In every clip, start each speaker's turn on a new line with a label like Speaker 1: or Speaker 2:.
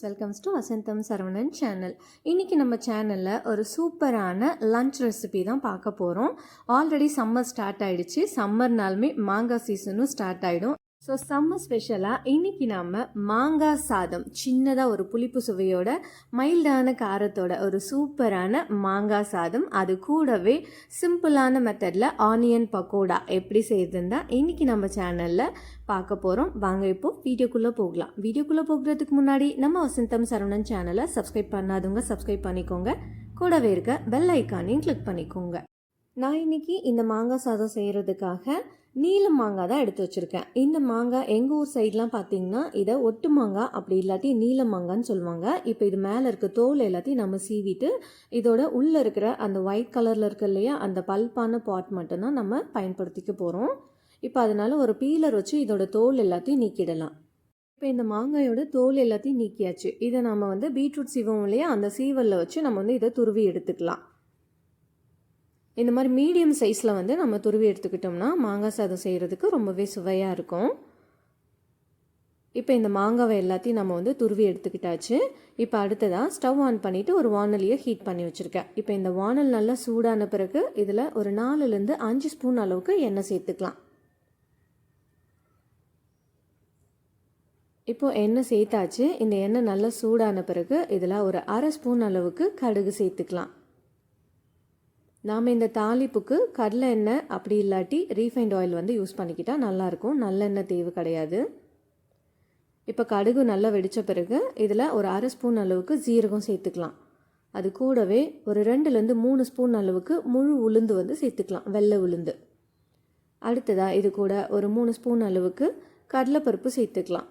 Speaker 1: Welcomes to Vasantham Saravanan channel இன்றைக்கி நம்ம சேனலில் ஒரு சூப்பரான லன்ச் ரெசிபி தான் பார்க்க போகிறோம் ஆல்ரெடி சம்மர் ஸ்டார்ட் ஆகிடுச்சு சம்மர்னாலுமே மாங்காய் சீசனும் ஸ்டார்ட் ஆகிடும் ஸோ செம்ம ஸ்பெஷலாக இன்றைக்கி நாம் மாங்காய் சாதம் சின்னதாக ஒரு புளிப்பு சுவையோட மைல்டான காரத்தோட ஒரு சூப்பரான மாங்காய் சாதம். அது கூடவே சிம்பிளான மெத்தடில் ஆனியன் பக்கோடா எப்படி செய்யுதுன்னு தான் இன்றைக்கி நம்ம சேனலில் பார்க்க போகிறோம் வாங்க இப்போ வீடியோக்குள்ளே போகலாம். வீடியோக்குள்ளே போகிறதுக்கு முன்னாடி நம்ம வசந்தம் சரவணன் சேனலை சப்ஸ்கிரைப் பண்ணாதவங்க சப்ஸ்கிரைப் பண்ணிக்கோங்க. கூடவே இருக்க பெல் ஐக்கானையும் கிளிக் பண்ணிக்கோங்க. நான் இன்றைக்கி இந்த மாங்காய் சாதம் செய்கிறதுக்காக நீல மாங்காய் தான் எடுத்து வச்சுருக்கேன். இந்த மாங்காய் எங்கள் ஊர் சைட்லாம் பார்த்தீங்கன்னா இதை ஒட்டு மாங்காய் அப்படி இல்லாட்டி நீல மாங்கான்னு சொல்லுவாங்க. இப்போ இது மேலே இருக்க தோல் எல்லாத்தையும் நம்ம சீவிட்டு இதோட உள்ளே இருக்கிற அந்த ஒயிட் கலரில் இருக்க இல்லையா அந்த பல்பான பாட் மட்டும்தான் நம்ம பயன்படுத்திக்க போகிறோம் இப்போ அதனால ஒரு பீலர் வச்சு இதோட தோல் எல்லாத்தையும் நீக்கிடலாம். இப்போ இந்த மாங்காயோட தோல் எல்லாத்தையும் நீக்கியாச்சு. இதை நம்ம வந்து பீட்ரூட் சீவம் இல்லையா அந்த சீவலில் வச்சு நம்ம வந்து இதை துருவி எடுத்துக்கலாம். இந்த மாதிரி மீடியம் சைஸில் வந்து நம்ம துருவி எடுத்துக்கிட்டோம்னா மாங்காய் சாதம் செய்கிறதுக்கு ரொம்பவே சுவையாக இருக்கும். இப்போ இந்த மாங்காவை எல்லாத்தையும் நம்ம வந்து துருவி எடுத்துக்கிட்டாச்சு. இப்போ அடுத்ததாக ஸ்டவ் ஆன் பண்ணிவிட்டு ஒரு வானலியை ஹீட் பண்ணி வச்சுருக்கேன். இப்போ இந்த வானல் நல்லா சூடான பிறகு இதில் ஒரு நாலுலேருந்து அஞ்சு ஸ்பூன் அளவுக்கு எண்ணெய் சேர்த்துக்கலாம். இப்போது எண்ணெய் சேர்த்தாச்சு. இந்த எண்ணெய் நல்லா சூடான பிறகு இதில் ஒரு அரை ஸ்பூன் அளவுக்கு கடுகு சேர்த்துக்கலாம். நாம் இந்த தாளிப்புக்கு கடலை எண்ணெய் அப்படி இல்லாட்டி ரீஃபைண்ட் ஆயில் வந்து யூஸ் பண்ணிக்கிட்டால் நல்லாயிருக்கும். நல்லெண்ணெய் தேவை கிடையாது. இப்போ கடுகு நல்லா வெடித்த பிறகு இதில் ஒரு அரை ஸ்பூன் அளவுக்கு ஜீரகம் சேர்த்துக்கலாம். அது கூடவே ஒரு ரெண்டுலேருந்து மூணு ஸ்பூன் அளவுக்கு முழு உளுந்து வந்து சேர்த்துக்கலாம். வெள்ளை உளுந்து. அடுத்ததாக இது கூட ஒரு மூணு ஸ்பூன் அளவுக்கு கடலைப்பருப்பு சேர்த்துக்கலாம்.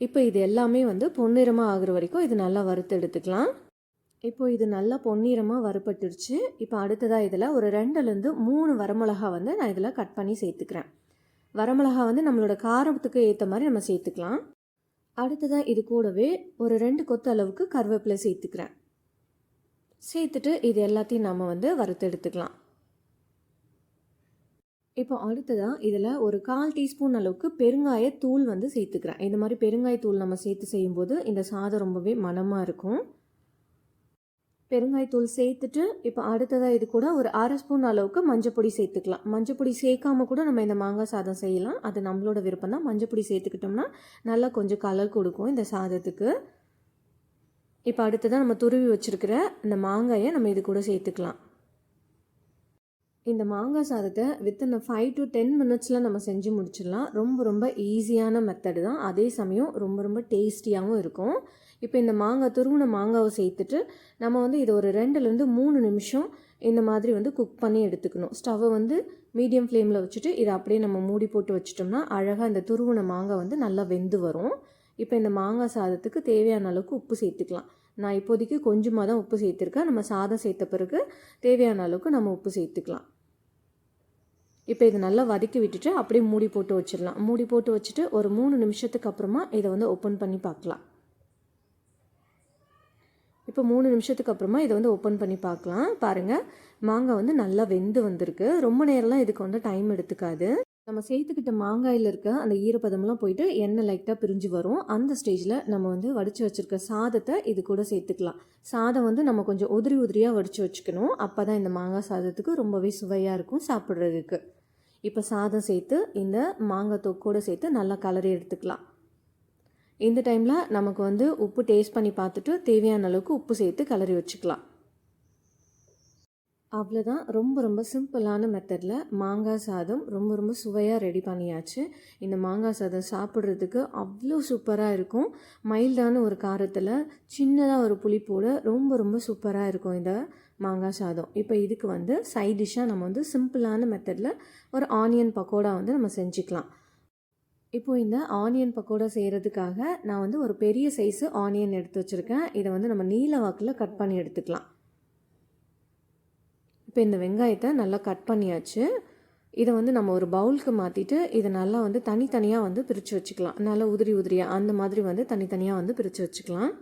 Speaker 1: இப்போ இது எல்லாமே வந்து பொன்னிறமாக ஆகிற வரைக்கும் இது நல்லா வறுத்து எடுத்துக்கலாம். இப்போ இது நல்லா பொன்னிறமாக வறுபட்டுருச்சு. இப்போ அடுத்ததாக இதில் ஒரு ரெண்டுலேருந்து மூணு வரமிளகா வந்து நான் இதில் கட் பண்ணி சேர்த்துக்கிறேன். வரமிளகா வந்து நம்மளோட காரத்துக்கு ஏற்ற மாதிரி நம்ம சேர்த்துக்கலாம். அடுத்ததாக இது கூடவே ஒரு ரெண்டு கொத்து அளவுக்கு கருவேப்பிலை சேர்த்துக்கிறேன். சேர்த்துட்டு இது எல்லாத்தையும் நம்ம வந்து வறுத்து எடுத்துக்கலாம். இப்போ அடுத்ததாக இதில் ஒரு கால் டீஸ்பூன் அளவுக்கு பெருங்காய தூள் வந்து சேர்த்துக்கிறேன். இந்த மாதிரி பெருங்காய தூள் நம்ம சேர்த்து செய்யும்போது இந்த சாதம் ரொம்பவே மனமாக இருக்கும். பெருங்காயத்தூள் சேர்த்துட்டு இப்போ அடுத்ததாக இது கூட ஒரு அரை ஸ்பூன் அளவுக்கு மஞ்சப்பொடி சேர்த்துக்கலாம். மஞ்சப்பொடி சேர்க்காம கூட நம்ம இந்த மாங்காய் சாதம் செய்யலாம். அது நம்மளோட விருப்பம் தான். மஞ்சப்பொடி சேர்த்துக்கிட்டோம்னா நல்லா கொஞ்சம் கலர் கொடுக்கும் இந்த சாதத்துக்கு. இப்போ அடுத்ததாக நம்ம துருவி வச்சுருக்கிற இந்த மாங்காயை நம்ம இது கூட சேர்த்துக்கலாம். இந்த மாங்காய் சாதத்தை வித்தின் ஃபைவ் டு டென் மினிட்ஸில் நம்ம செஞ்சு முடிச்சிடலாம். ரொம்ப ரொம்ப ஈஸியான மெத்தடு தான். அதே சமயம் ரொம்ப ரொம்ப டேஸ்டியாகவும் இருக்கும். இப்போ இந்த மாங்காய் துருவின மாங்காவை சேர்த்துட்டு நம்ம வந்து இதை ஒரு ரெண்டுலேருந்து மூணு நிமிஷம் இந்த மாதிரி வந்து குக் பண்ணி எடுத்துக்கணும். ஸ்டவ்வை வந்து மீடியம் ஃப்ளேமில் வச்சுட்டு இதை அப்படியே நம்ம மூடி போட்டு வச்சிட்டோம்னா அழகாக இந்த துருவின மாங்காய் வந்து நல்லா வெந்து வரும். இப்போ இந்த மாங்காய் சாதத்துக்கு தேவையான அளவுக்கு உப்பு சேர்த்துக்கலாம். நான் இப்போதைக்கு கொஞ்சமாக தான் உப்பு சேர்த்துருக்கேன். நம்ம சாதம் சேர்த்த பிறகு தேவையான அளவுக்கு நம்ம உப்பு சேர்த்துக்கலாம். இப்போ இதை நல்லா வதக்கி விட்டுட்டு அப்படியே மூடி போட்டு வச்சிடலாம். மூடி போட்டு வச்சுட்டு ஒரு மூணு நிமிஷத்துக்கு அப்புறமா இதை வந்து ஓப்பன் பண்ணி பார்க்கலாம். இப்போ மூணு நிமிஷத்துக்கு அப்புறமா இதை வந்து ஓப்பன் பண்ணி பார்க்கலாம். பாருங்கள் மாங்காய் வந்து நல்லா வெந்து வந்திருக்கு. ரொம்ப நேரம்லாம் இதுக்கு வந்து டைம் எடுத்துக்காது. நம்ம சேர்த்துக்கிட்ட மாங்காயில் இருக்க அந்த ஈரப்பதம்லாம் போயிட்டு எண்ணெய் லைட்டாக பிரிஞ்சு வரும். அந்த ஸ்டேஜில் நம்ம வந்து வடித்து வச்சுருக்க சாதத்தை இது கூட சேர்த்துக்கலாம். சாதம் வந்து நம்ம கொஞ்சம் உதிரி உதிரியாக வடித்து வச்சுக்கணும். அப்போ தான் இந்த மாங்காய் சாதத்துக்கு ரொம்பவே சுவையாக இருக்கும் சாப்பிட்றதுக்கு. இப்போ சாதம் சேர்த்து இந்த மாங்காய் தொக்கோடு சேர்த்து நல்லா கலரி எடுத்துக்கலாம். இந்த டைமில் நமக்கு வந்து உப்பு டேஸ்ட் பண்ணி பார்த்துட்டு தேவையான அளவுக்கு உப்பு சேர்த்து கலரி வச்சுக்கலாம். அவ்வளோதான் ரொம்ப ரொம்ப சிம்பிளான மெத்தடில் மாங்காய் சாதம் ரொம்ப ரொம்ப சுவையாக ரெடி பண்ணியாச்சு. இந்த மாங்காய் சாதம் சாப்பிட்றதுக்கு அவ்வளோ சூப்பராக இருக்கும். மைல்டான ஒரு காரத்தில் சின்னதாக ஒரு புளிப்போடு ரொம்ப ரொம்ப சூப்பராக இருக்கும் இந்த மாங்காய் சாதம். இப்போ இதுக்கு வந்து சைட் டிஷ்ஷாக நம்ம வந்து சிம்பிளான மெத்தடில் ஒரு ஆனியன் பக்கோடா வந்து நம்ம செஞ்சுக்கலாம். இப்போது இந்த ஆனியன் பக்கோடா செய்கிறதுக்காக நான் வந்து ஒரு பெரிய சைஸு ஆனியன் எடுத்து வச்சுருக்கேன். இதை வந்து நம்ம நீல வாக்கில் கட் பண்ணி எடுத்துக்கலாம். இப்போ இந்த வெங்காயத்தை நல்லா கட் பண்ணியாச்சு. இதை வந்து நம்ம ஒரு பவுலுக்கு மாற்றிட்டு இதை நல்லா வந்து தனித்தனியாக வந்து பிரித்து வச்சுக்கலாம். நல்லா உதிரி உதிரியாக அந்த மாதிரி வந்து தனித்தனியாக வந்து பிரித்து வச்சுக்கலாம்.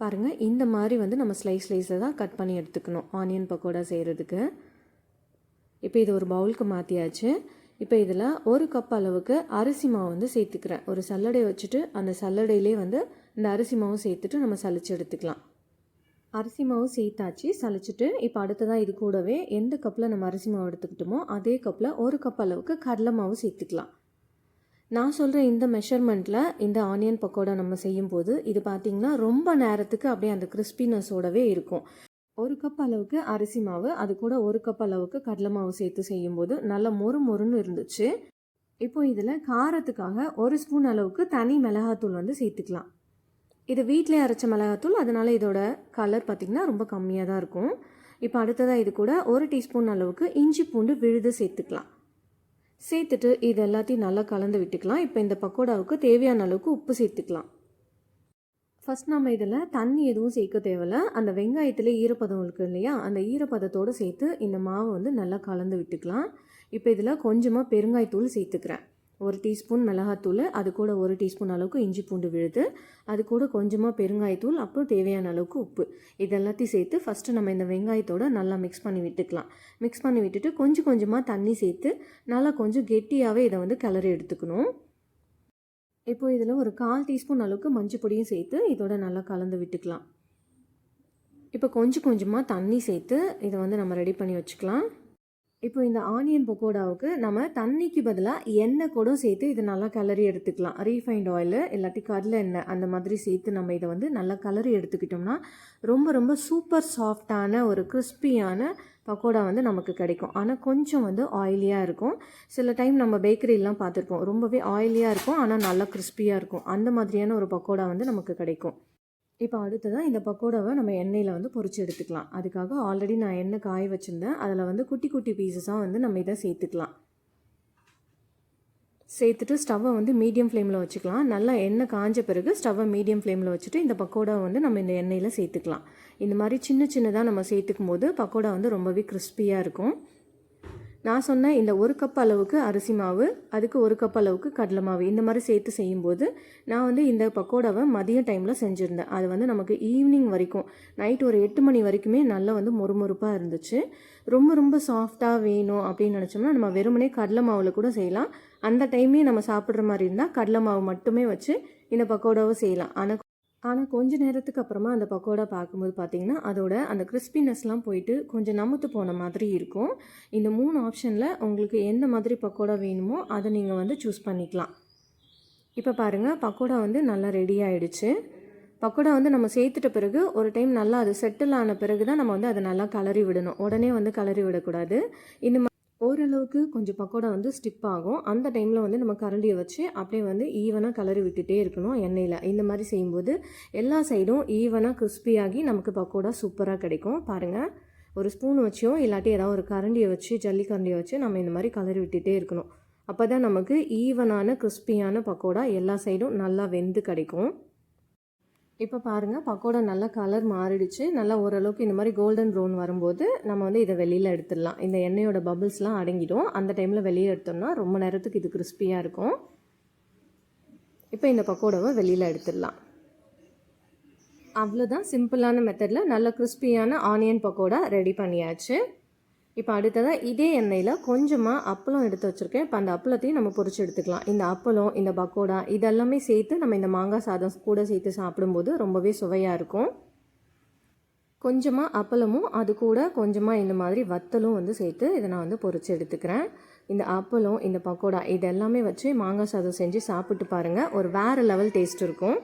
Speaker 1: பாருங்கள் இந்த மாதிரி வந்து நம்ம ஸ்லைஸ் ஸ்லைஸை தான் கட் பண்ணி எடுத்துக்கணும் ஆனியன் பக்கோடா செய்கிறதுக்கு இப்போ இது ஒரு பவுலுக்கு மாற்றியாச்சு இப்போ இதில் ஒரு கப் அளவுக்கு அரிசி மாவு வந்து சேர்த்துக்கிறேன். ஒரு சல்லடை வச்சுட்டு அந்த சல்லடையிலே வந்து இந்த அரிசி மாவும் சேர்த்துட்டு நம்ம சளிச்சு எடுத்துக்கலாம். அரிசி மாவு சேர்த்தாச்சு. சளிச்சுட்டு இப்போ அடுத்ததாக இது கூடவே எந்த கப்பில் நம்ம அரிசி மாவு எடுத்துக்கிட்டோமோ அதே கப்பில் ஒரு கப் அளவுக்கு கடலை மாவு சேர்த்துக்கலாம். நான் சொல்கிற இந்த மெஷர்மெண்ட்டில் இந்த ஆனியன் பக்கோடா நம்ம செய்யும்போது இது பார்த்திங்கன்னா ரொம்ப நேரத்துக்கு அப்படியே அந்த கிறிஸ்பினஸோடவே இருக்கும். ஒரு கப் அளவுக்கு அரிசி மாவு அது கூட ஒரு கப் அளவுக்கு கடலை மாவு சேர்த்து செய்யும்போது நல்லா மொறு மொறுன்னு இருந்துச்சு. இப்போ இதில் காரத்துக்காக ஒரு ஸ்பூன் அளவுக்கு தனி மிளகாத்தூள் வந்து சேர்த்துக்கலாம். இது வீட்டிலே அரைச்ச மிளகாத்தூள் அதனால் இதோட கலர் பார்த்திங்கன்னா ரொம்ப கம்மியாக தான் இருக்கும். இப்போ அடுத்ததாக இது கூட ஒரு டீஸ்பூன் அளவுக்கு இஞ்சி பூண்டு விழுது சேர்த்துக்கலாம். சேர்த்துட்டு இது எல்லாத்தையும் நல்லா கலந்து விட்டுக்கலாம். இப்போ இந்த பக்கோடாவுக்கு தேவையான அளவுக்கு உப்பு சேர்த்துக்கலாம். ஃபஸ்ட் நம்ம இதில் தண்ணி எதுவும் சேர்க்க தேவையில்ல. அந்த வெங்காயத்தில் ஈரப்பதம் இருக்குது இல்லையா? அந்த ஈரப்பதத்தோடு சேர்த்து இந்த மாவை வந்து நல்லா கலந்து விட்டுக்கலாம். இப்போ இதில் கொஞ்சமாக பெருங்காயத்தூள் சேர்த்துக்கிறேன். ஒரு டீஸ்பூன் மிளகாத்தூள் அது கூட ஒரு டீஸ்பூன் அளவுக்கு இஞ்சி பூண்டு விழுது. அது கூட கொஞ்சமாக பெருங்காயத்தூள் அப்புறம் தேவையான அளவுக்கு உப்பு. இது எல்லாத்தையும் சேர்த்து ஃபஸ்ட்டு நம்ம இந்த வெங்காயத்தோட நல்லா மிக்ஸ் பண்ணி விட்டுக்கலாம். மிக்ஸ் பண்ணி விட்டுட்டு கொஞ்சம் கொஞ்சமாக தண்ணி சேர்த்து நல்லா கொஞ்சம் கெட்டியாகவே இதை வந்து கிளறி எடுத்துக்கணும். இப்போ இதில் ஒரு கால் டீஸ்பூன் அளவுக்கு மஞ்சள் பொடியும் சேர்த்து இதோட நல்லா கலந்து விட்டுக்கலாம். இப்போ கொஞ்சம் கொஞ்சமாக தண்ணி சேர்த்து இதை வந்து நம்ம ரெடி பண்ணி வச்சுக்கலாம். இப்போ இந்த ஆனியன் பக்கோடாவுக்கு நம்ம தண்ணிக்கு பதிலாக எண்ணெய் கூட சேர்த்து இதை நல்லா கலரி எடுத்துக்கலாம். ரீஃபைண்ட் ஆயில் இல்லாட்டி கடலை எண்ணெய் அந்த மாதிரி சேர்த்து நம்ம இதை வந்து நல்லா கலரி எடுத்துக்கிட்டோம்னா ரொம்ப ரொம்ப சூப்பர் சாஃப்டான ஒரு கிறிஸ்பியான பக்கோடா வந்து நமக்கு கிடைக்கும். ஆனால் கொஞ்சம் வந்து ஆயிலியாக இருக்கும். சில டைம் நம்ம பேக்கரிலாம் பார்த்துருப்போம். ரொம்பவே ஆயிலியாக இருக்கும் ஆனால் நல்லா கிறிஸ்பியாக இருக்கும். அந்த மாதிரியான ஒரு பக்கோடா வந்து நமக்கு கிடைக்கும். இப்போ அடுத்ததாக இந்த பக்கோடாவை நம்ம எண்ணெயில் வந்து பொறிச்சு எடுத்துக்கலாம். அதுக்காக ஆல்ரெடி நான் எண்ணெய் காய வச்சுருந்தேன். அதில் வந்து குட்டி குட்டி பீசஸாக வந்து நம்ம இதை சேர்த்துக்கலாம். சேர்த்துட்டு ஸ்டவ்வை வந்து மீடியம் ஃப்ளேமில் வச்சுக்கலாம். நல்லா எண்ணெய் காஞ்ச பிறகு ஸ்டவ்வை மீடியம் ஃப்ளேமில் வச்சுட்டு இந்த பக்கோடா வந்து நம்ம இந்த எண்ணெயில் சேர்த்துக்கலாம். இந்த மாதிரி சின்ன சின்னதாக நம்ம சேர்த்துக்கும் போது பக்கோடா வந்து ரொம்பவே கிறிஸ்பியாக இருக்கும். நான் சொன்ன இந்த ஒரு கப் அளவுக்கு அரிசி மாவு அதுக்கு ஒரு கப் அளவுக்கு கடலை மாவு. இந்த மாதிரி சேர்த்து செய்யும்போது நான் வந்து இந்த பக்கோடாவை மதிய டைமில் செஞ்சுருந்தேன். அது வந்து நமக்கு ஈவினிங் வரைக்கும் நைட் ஒரு எட்டு மணி வரைக்குமே நல்லா வந்து மொறுமொறுப்பாக இருந்துச்சு. ரொம்ப ரொம்ப சாஃப்டாக வேணும் அப்படின்னு நினச்சோம்னா நம்ம வெறுமனே கடலை மாவில் கூட செய்யலாம். அந்த டைமே நம்ம சாப்பிட்ற மாதிரி இருந்தால் கடலை மாவு மட்டுமே வச்சு இந்த பக்கோடாவை செய்யலாம். ஆனால் ஆனால் கொஞ்ச நேரத்துக்கு அப்புறமா அந்த பக்கோடா பார்க்கும்போது பார்த்தீங்கன்னா அதோட அந்த கிறிஸ்பினஸ்லாம் போயிட்டு கொஞ்சம் நமுத்து போன மாதிரி இருக்கும். இந்த மூணு ஆப்ஷனில் உங்களுக்கு எந்த மாதிரி பக்கோடா வேணுமோ அதை நீங்கள் வந்து சூஸ் பண்ணிக்கலாம். இப்போ பாருங்கள் பக்கோடா வந்து நல்லா ரெடி ஆகிடுச்சு பக்கோடா வந்து நம்ம சேர்த்துட்ட பிறகு ஒரு டைம் நல்லா அது செட்டில் ஆன பிறகு தான் நம்ம வந்து அதை நல்லா கலரி விடணும். உடனே வந்து கலரி விடக்கூடாது. இந்த ஓரளவுக்கு கொஞ்சம் பக்கோடா வந்து ஸ்டிப் ஆகும். அந்த டைமில் வந்து நம்ம கரண்டியை வச்சு அப்படியே வந்து ஈவனாக கலரி விட்டுட்டே இருக்கணும் எண்ணெயில். இந்த மாதிரி செய்யும்போது எல்லா சைடும் ஈவனாக கிறிஸ்பியாகி நமக்கு பக்கோடா சூப்பராக கிடைக்கும். பாருங்கள் ஒரு ஸ்பூன் வச்சோ இல்லாட்டி ஏதாவது ஒரு கரண்டியை வச்சு ஜல்லி கரண்டியை வச்சு நம்ம இந்த மாதிரி கலரி விட்டுட்டே இருக்கணும். அப்போ தான் நமக்கு ஈவனான கிறிஸ்பியான பக்கோடா எல்லா சைடும் நல்லா வெந்து கிடைக்கும். இப்போ பாருங்கள் பக்கோடா நல்லா கலர் மாறிடுச்சு. நல்லா ஓரளவுக்கு இந்த மாதிரி கோல்டன் ப்ரௌன் வரும்போது நம்ம வந்து இதை வெளியில் எடுத்துடலாம். இந்த எண்ணெயோட பபிள்ஸ்லாம் அடங்கிடும். அந்த டைமில் வெளியே எடுத்தோம்னா ரொம்ப நேரத்துக்கு இது கிறிஸ்பியாக இருக்கும். இப்போ இந்த பக்கோடாவை வெளியில் எடுத்துடலாம். அவ்வளோதான் சிம்பிளான மெத்தடில் நல்ல கிறிஸ்பியான ஆனியன் பக்கோடா ரெடி பண்ணியாச்சு. இப்போ அடுத்ததாக இதே எண்ணெயில் கொஞ்சமாக அப்பளம் எடுத்து வச்சுருக்கேன். இப்போ அந்த அப்பளத்தையும் நம்ம பொறிச்சு எடுத்துக்கலாம். இந்த அப்பளம் இந்த பக்கோடா இதெல்லாமே சேர்த்து நம்ம இந்த மாங்காய் சாதம் கூட சேர்த்து சாப்பிடும்போது ரொம்பவே சுவையாக இருக்கும். கொஞ்சமாக அப்பளமும் அது கூட கொஞ்சமாக இந்த மாதிரி வத்தலும் வந்து சேர்த்து இதை நான் வந்து பொறிச்சு எடுத்துக்கிறேன். இந்த அப்பளம் இந்த பக்கோடா இது எல்லாமே வச்சு மாங்காய் சாதம் செஞ்சு சாப்பிட்டு பாருங்கள் ஒரு வேறு லெவல் டேஸ்ட் இருக்கும்.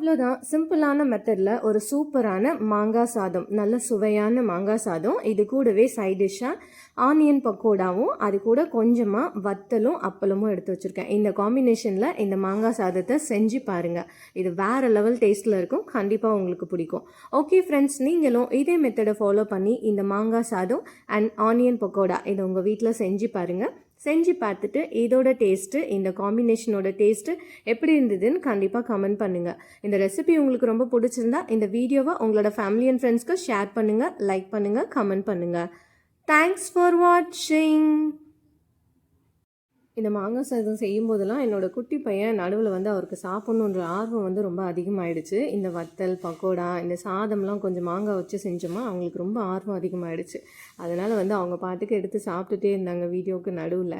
Speaker 1: அவ்வளோதான் சிம்பிளான மெத்தடில் ஒரு சூப்பரான மாங்காய் சாதம் நல்ல சுவையான மாங்காய் சாதம். இது கூடவே சைட் டிஷ்ஷாக ஆனியன் பக்கோடாவும் அது கூட கொஞ்சமாக வத்தலும் அப்பளமும் எடுத்து வச்சுருக்கேன். இந்த காம்பினேஷனில் இந்த மாங்காய் சாதத்தை செஞ்சு பாருங்கள் இது வேறு லெவல் டேஸ்ட்டில் இருக்கும். கண்டிப்பாக உங்களுக்கு பிடிக்கும். ஓகே ஃப்ரெண்ட்ஸ் நீங்களும் இதே மெத்தடை ஃபாலோ பண்ணி இந்த மாங்காய் சாதம் அண்ட் ஆனியன் பக்கோடா இதை உங்கள் வீட்டில் செஞ்சு பாருங்கள் செஞ்சு பார்த்துட்டு இதோட டேஸ்ட்டு இந்த காம்பினேஷனோட டேஸ்ட்டு எப்படி இருந்ததுன்னு கண்டிப்பாக கமெண்ட் பண்ணுங்கள் இந்த ரெசிபி உங்களுக்கு ரொம்ப பிடிச்சிருந்தா இந்த வீடியோவை உங்களோட ஃபேமிலி அண்ட் ஃப்ரெண்ட்ஸ்க்கு ஷேர் பண்ணுங்கள் லைக் பண்ணுங்கள் கமெண்ட் பண்ணுங்கள் தேங்க்ஸ் ஃபார் வாட்சிங் இந்த மாங்காய் சாதம் செய்யும் போதெல்லாம் என்னோடய குட்டி பையன் நடுவில் வந்து அவருக்கு சாப்பிட்ணுன்ற ஆர்வம் வந்து ரொம்ப அதிகமாகிடுச்சு இந்த வத்தல் பக்கோடா இந்த சாதம்லாம் கொஞ்சம் மாங்காய் வச்சு செஞ்சோமா அவங்களுக்கு ரொம்ப ஆர்வம் அதிகமாகிடுச்சு அதனால் வந்து அவங்க பாட்டுக்கு எடுத்து சாப்பிட்டுட்டே இருந்தாங்க வீடியோவுக்கு நடுவில்.